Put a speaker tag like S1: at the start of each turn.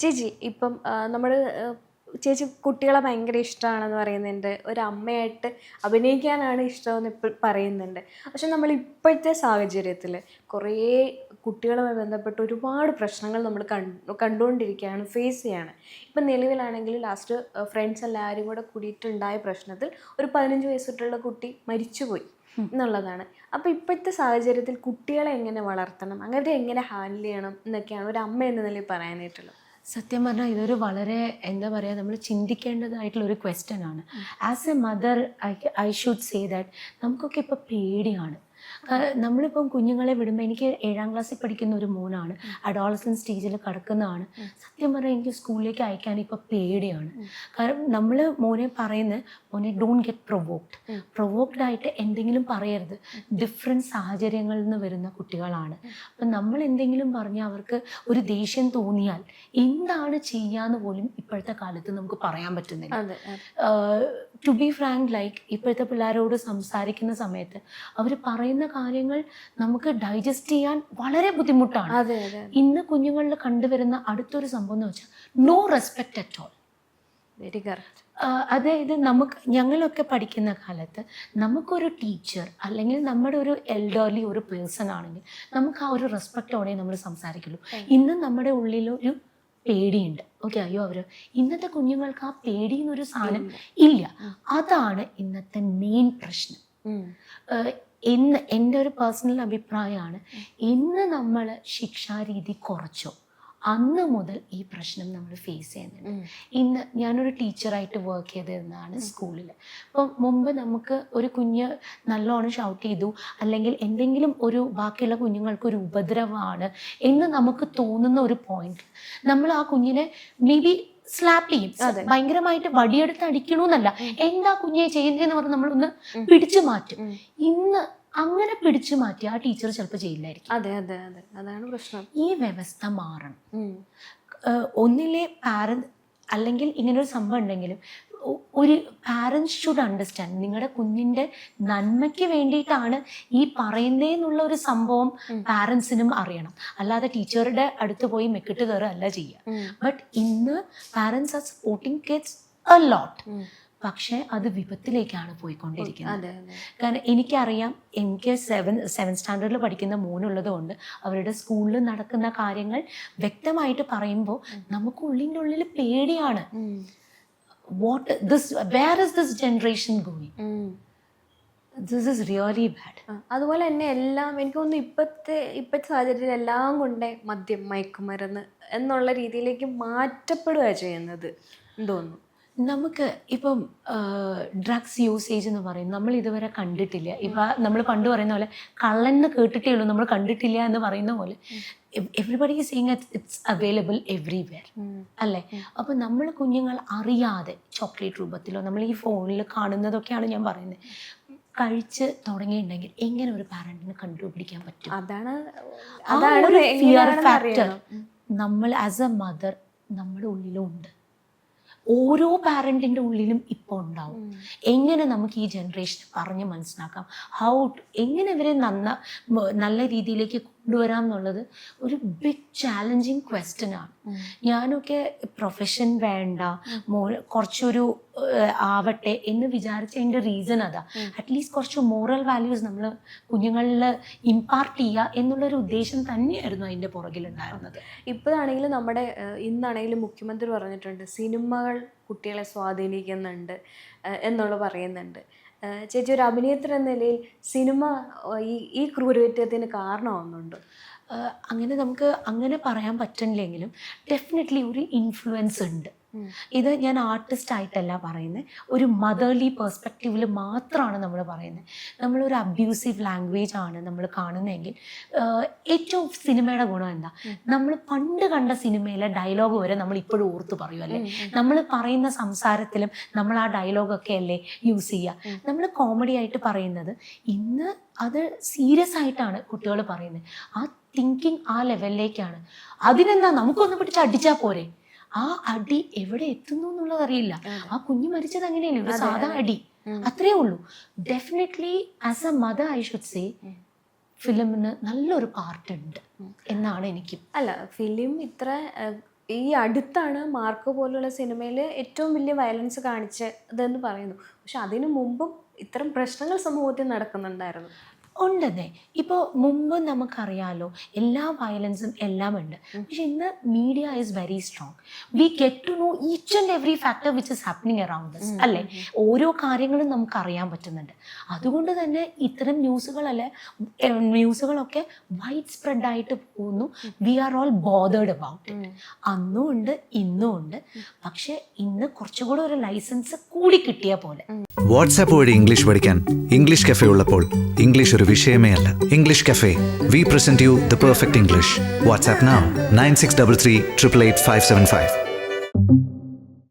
S1: ചേച്ചി ഇപ്പം നമ്മൾ ചേച്ചി കുട്ടികളെ ഭയങ്കര ഇഷ്ടമാണെന്ന് പറയുന്നുണ്ട്. ഒരു അമ്മയായിട്ട് അഭിനയിക്കാനാണ് ഇഷ്ടമെന്ന് ഇപ്പോൾ പറയുന്നുണ്ട്. പക്ഷെ നമ്മൾ ഇപ്പോഴത്തെ സാഹചര്യത്തിൽ കുറേ കുട്ടികളുമായി ബന്ധപ്പെട്ട് ഒരുപാട് പ്രശ്നങ്ങൾ നമ്മൾ കണ്ടു കണ്ടുകൊണ്ടിരിക്കുകയാണ് ഫേസ് ചെയ്യാണ്. ഇപ്പം നിലവിലാണെങ്കിൽ ലാസ്റ്റ് ഫ്രണ്ട്സ് എല്ലാവരും കൂടെ കൂടിയിട്ടുണ്ടായ പ്രശ്നത്തിൽ ഒരു പതിനഞ്ച് വയസ്സുള്ള കുട്ടി മരിച്ചുപോയി എന്നുള്ളതാണ്. അപ്പോൾ ഇപ്പോഴത്തെ സാഹചര്യത്തിൽ കുട്ടികളെ എങ്ങനെ വളർത്തണം? അങ്ങനെ എങ്ങനെ ഹാൻഡിൽ ചെയ്യണം എന്നൊക്കെയാണ് ഒരു അമ്മ എന്ന നിലയിൽ പറയാനായിട്ടുള്ളത്.
S2: സത്യം പറഞ്ഞാൽ ഇതൊരു വളരെ എന്താ പറയുക നമ്മൾ ചിന്തിക്കേണ്ടതായിട്ടുള്ള ഒരു ക്വസ്റ്റ്യൻ ആണ്. As a mother I I should say that നമുക്കൊക്കെ ഇപ്പോൾ പേടിയാണ്. നമ്മളിപ്പം കുഞ്ഞുങ്ങളെ വിടുമ്പോൾ എനിക്ക് ഏഴാം ക്ലാസ്സിൽ പഠിക്കുന്ന ഒരു മോനാണ്. അഡോളസൻ സ്റ്റേജിൽ കിടക്കുന്നതാണ്. സത്യം പറഞ്ഞാൽ എനിക്ക് സ്കൂളിലേക്ക് അയക്കാൻ ഇപ്പോൾ പേടിയാണ്. കാരണം നമ്മൾ മോനെ പറയുന്നത് മോനെ ഡോണ്ട് ഗെറ്റ് പ്രൊവോക്ഡ് പ്രൊവോക്ഡ് ആയിട്ട് എന്തെങ്കിലും പറയരുത്. ഡിഫറെന്റ് സാഹചര്യങ്ങളിൽ നിന്ന് വരുന്ന കുട്ടികളാണ്. അപ്പം നമ്മൾ എന്തെങ്കിലും പറഞ്ഞാൽ അവർക്ക് ഒരു ദേഷ്യം തോന്നിയാൽ എന്താണ് ചെയ്യാന്ന് പോലും ഇപ്പോഴത്തെ കാലത്ത് നമുക്ക് പറയാൻ പറ്റുന്നില്ല. ടു ബി ഫ്രാങ്ക് ലൈക്ക് ഇപ്പോഴത്തെ പിള്ളേരോട് സംസാരിക്കുന്ന സമയത്ത് അവർ പറയുന്ന കാര്യങ്ങൾ നമുക്ക് ഡൈജസ്റ്റ് ചെയ്യാൻ വളരെ ബുദ്ധിമുട്ടാണ്. ഇന്ന് കുഞ്ഞുങ്ങളിൽ കണ്ടുവരുന്ന അടുത്തൊരു സംഭവം എന്ന് വെച്ചാൽ no respect at all
S1: very correct
S2: അതായത് നമുക്ക് ഞങ്ങളൊക്കെ പഠിക്കുന്ന കാലത്ത് നമുക്കൊരു ടീച്ചർ അല്ലെങ്കിൽ നമ്മുടെ ഒരു എൽഡർലി ഒരു പേഴ്സൺ ആണെങ്കിൽ നമുക്ക് ആ ഒരു റെസ്പെക്റ്റോടെ നമ്മൾ സംസാരിക്കുള്ളൂ. ഇന്ന് നമ്മുടെ ഉള്ളിലൊരു പേടിയുണ്ട്. ഓക്കെ അയ്യോ അവർ ഇന്നത്തെ കുഞ്ഞുങ്ങൾക്ക് ആ പേടി എന്നൊരു സാധനം ഇല്ല. അതാണ് ഇന്നത്തെ മെയിൻ പ്രശ്നം. ഇന്ന് എന്റെ ഒരു പേഴ്സണൽ അഭിപ്രായമാണ്. ഇന്ന് നമ്മൾ ശിക്ഷാരീതി കുറച്ചോ. അന്ന് മുതൽ ഈ പ്രശ്നം നമ്മൾ ഫേസ് ചെയ്യുന്നുണ്ട്. ഇന്ന് ഞാനൊരു ടീച്ചറായിട്ട് വർക്ക് ചെയ്തിരുന്നതാണ് സ്കൂളിൽ അപ്പം മുമ്പ് നമുക്ക് ഒരു കുഞ്ഞ് നല്ലോണം ഷൗട്ട് ചെയ്തു. അല്ലെങ്കിൽ എന്തെങ്കിലും ഒരു ബാക്കിയുള്ള കുഞ്ഞുങ്ങൾക്ക് ഒരു ഉപദ്രവമാണ് എന്ന് നമുക്ക് തോന്നുന്ന ഒരു പോയിന്റ് നമ്മൾ ആ കുഞ്ഞിനെ മേ ബി സ്ലാപ്പ് ചെയ്യും ഭയങ്കരമായിട്ട് വടിയെടുത്ത് അടിക്കണമെന്നല്ല എന്താ കുഞ്ഞെ ചെയ്യുന്നതെന്ന് പറഞ്ഞ് നമ്മളൊന്ന് പിടിച്ചു മാറ്റും. ഇന്ന് അങ്ങനെ പിടിച്ചു മാറ്റി ആ ടീച്ചർ ചിലപ്പോൾ ചെയ്യില്ലായിരിക്കും
S1: അതെ അതെ അതെ. അതാണ് പ്രശ്നം.
S2: ഈ വ്യവസ്ഥ മാറണം. ഒന്നിലെ പാരന്റ് അല്ലെങ്കിൽ ഇങ്ങനൊരു സംഭവം ഉണ്ടെങ്കിലും ഒരു പാരൻസ് ഷുഡ് അണ്ടർസ്റ്റാൻഡ് നിങ്ങളുടെ കുഞ്ഞിന്റെ നന്മയ്ക്ക് വേണ്ടിയിട്ടാണ് ഈ പറയുന്നതെന്നുള്ള ഒരു സംഭവം പാരൻസിനും അറിയണം. അല്ലാതെ ടീച്ചറുടെ അടുത്ത് പോയി മെക്കിട്ട് കയറുക അല്ല ചെയ്യുക ബട്ട് ഇന്ന് parents are supporting kids a lot. പക്ഷേ അത് വിപത്തിലേക്കാണ് പോയിക്കൊണ്ടിരിക്കുന്നത്. കാരണം എനിക്കറിയാം എനിക്ക് സെവൻ സെവൻ സ്റ്റാൻഡേർഡിൽ പഠിക്കുന്ന മോനുള്ളത് കൊണ്ട് അവരുടെ സ്കൂളിൽ നടക്കുന്ന കാര്യങ്ങൾ വ്യക്തമായിട്ട് പറയുമ്പോൾ നമുക്ക് ഉള്ളിന്റെ ഉള്ളിൽ പേടിയാണ് what this where is this generation going this is really bad
S1: അതുപോലെ തന്നെ എല്ലാം എനിക്ക് തോന്നുന്നു ഇപ്പോഴത്തെ ഇപ്പോഴത്തെ സാഹചര്യത്തിൽ എല്ലാം കൊണ്ടേ മദ്യം മയക്കുമരുന്ന് എന്നുള്ള രീതിയിലേക്ക് മാറ്റപ്പെടുക ചെയ്യുന്നത് തോന്നുന്നു.
S2: നമുക്ക് ഇപ്പം ഡ്രഗ്സ് യൂസേജ് എന്ന് പറയും നമ്മൾ ഇതുവരെ കണ്ടിട്ടില്ല. ഇപ്പം നമ്മൾ പണ്ട് പറയുന്ന പോലെ കള്ളെന്ന് കേട്ടിട്ടേ ഉള്ളൂ. നമ്മൾ കണ്ടിട്ടില്ല എന്ന് പറയുന്ന പോലെ everybody seeing it's available everywhere അല്ലേ? അപ്പം നമ്മൾ കുഞ്ഞുങ്ങൾ അറിയാതെ ചോക്ലേറ്റ് രൂപത്തിലോ നമ്മൾ ഈ ഫോണിൽ കാണുന്നതൊക്കെയാണ് ഞാൻ പറയുന്നത്. കഴിച്ച് തുടങ്ങിയിട്ടുണ്ടെങ്കിൽ എങ്ങനെ ഒരു പാരന്റിന് കണ്ടുപിടിക്കാൻ പറ്റും?
S1: അതാണ് അതാണ്
S2: ഫിയർ ഫാക്ടർ നമ്മൾ ആസ് എ മദർ നമ്മുടെ ഉള്ളിലും ഉണ്ട് ഓരോ പാരന്റിന്റെ ഉള്ളിലും ഇപ്പൊ ഉണ്ടാവും. എങ്ങനെ നമുക്ക് ഈ ജനറേഷൻ പറഞ്ഞ് മനസ്സിലാക്കാം? ഹൗ എങ്ങനെ ഇവരെ നന്ന നല്ല രീതിയിലേക്ക് കൊണ്ടുവരാം എന്നുള്ളത് ഒരു ബിഗ് ചാലഞ്ചിങ് ക്വസ്റ്റ്യൻ ആണ്. ഞാനൊക്കെ പ്രൊഫഷൻ വേണ്ട മോ കുറച്ചൊരു ആവട്ടെ എന്ന് വിചാരിച്ചതിന്റെ റീസൺ അതാ. അറ്റ്ലീസ്റ്റ് കുറച്ച് മോറൽ വാല്യൂസ് നമ്മൾ കുഞ്ഞുങ്ങളിൽ ഇമ്പാർട്ട് ചെയ്യുക എന്നുള്ളൊരു ഉദ്ദേശം തന്നെയായിരുന്നു അതിന്റെ പുറകിലുണ്ടായിരുന്നത്.
S1: ഇപ്പോഴാണെങ്കിലും നമ്മുടെ ഇന്നാണെങ്കിലും മുഖ്യമന്ത്രി പറഞ്ഞിട്ടുണ്ട് സിനിമകൾ കുട്ടികളെ സ്വാധീനിക്കുന്നുണ്ട് എന്നുള്ള പറയുന്നുണ്ട്. ചേച്ചി ഒരു അഭിനേത്രി എന്ന നിലയിൽ സിനിമ ഈ ഈ ക്രൂരകൃത്യത്തിന് കാരണമാവുന്നുണ്ട്.
S2: അങ്ങനെ നമുക്ക് അങ്ങനെ പറയാൻ പറ്റണില്ലെങ്കിലും ഡെഫിനറ്റ്ലി ഒരു ഇൻഫ്ലുവൻസ് ഉണ്ട്. ഇത് ഞാൻ ആർട്ടിസ്റ്റ് ആയിട്ടല്ല പറയുന്നത് ഒരു മദർലി പെർസ്പെക്റ്റീവിൽ മാത്രമാണ് നമ്മൾ പറയുന്നത് നമ്മളൊരു അബ്യൂസീവ് ലാംഗ്വേജ് ആണ് നമ്മൾ കാണുന്നതെങ്കിൽ ഏറ്റവും സിനിമയുടെ ഗുണം എന്താ? നമ്മൾ പണ്ട് കണ്ട സിനിമയിലെ ഡയലോഗ് വരെ നമ്മൾ ഇപ്പോഴും ഓർത്ത് പറയും അല്ലേ? നമ്മൾ പറയുന്ന സംസാരത്തിലും നമ്മൾ ആ ഡയലോഗൊക്കെ അല്ലേ യൂസ് ചെയ്യുക നമ്മൾ കോമഡി ആയിട്ട് പറയുന്നത് ഇന്ന് അത് സീരിയസ് ആയിട്ടാണ് കുട്ടികൾ പറയുന്നത് ആ തിങ്കിങ് ആ ലെവലിലേക്കാണ് അതിനെന്താ നമുക്കൊന്ന് പിടിച്ച് അടിച്ചാൽ പോരെ? ആ അടി എവിടെ എത്തുന്നു എന്നുള്ളത് അറിയില്ല. ആ കുഞ്ഞ് മരിച്ചത് അങ്ങനെയല്ലേ? ഒരു സാധാ അടി. അത്രേ ഉള്ളൂ. Definitely as a mother I should say ഫിലിമിന് നല്ലൊരു പാർട്ട് ഉണ്ട് എന്നാണ് എനിക്ക്.
S1: അല്ല ഫിലിം ഇത്ര ഈ അടുത്താണ് മാർക്ക് പോലുള്ള സിനിമയിൽ ഏറ്റവും വലിയ വയലൻസ് കാണിച്ചതെന്ന് പറയുന്നു. പക്ഷെ അതിനു മുമ്പും ഇത്തരം പ്രശ്നങ്ങൾ സമൂഹത്തിൽ നടക്കുന്നുണ്ടായിരുന്നു.
S2: ഉണ്ടെന്നേ. ഇപ്പോൾ മുമ്പ് നമുക്കറിയാലോ എല്ലാ വയലൻസും എല്ലാം ഉണ്ട് പക്ഷെ ഇന്ന് media is very strong we get to know each and every factor which is happening around this അല്ലേ? ഓരോ കാര്യങ്ങളും നമുക്ക് അറിയാൻ പറ്റുന്നുണ്ട്. അതുകൊണ്ട് തന്നെ ഇത്തരം ന്യൂസുകളല്ലേ ന്യൂസുകളൊക്കെ വൈഡ് സ്പ്രെഡ് ആയിട്ട് പോകുന്നു. We are all bothered about അന്നും ഉണ്ട് ഇന്നും ഉണ്ട്. പക്ഷെ ഇന്ന് കുറച്ചുകൂടെ ഒരു ലൈസൻസ് കൂടി കിട്ടിയ പോലെ.
S3: വാട്സാപ്പ് വഴി ഇംഗ്ലീഷ് പഠിക്കാൻ ഇംഗ്ലീഷ് കഫേ ഉള്ളപ്പോൾ ഇംഗ്ലീഷ് ഒരു വിഷയമേ അല്ല English cafe we present you the perfect English WhatsApp nine six double three triple eight five seven five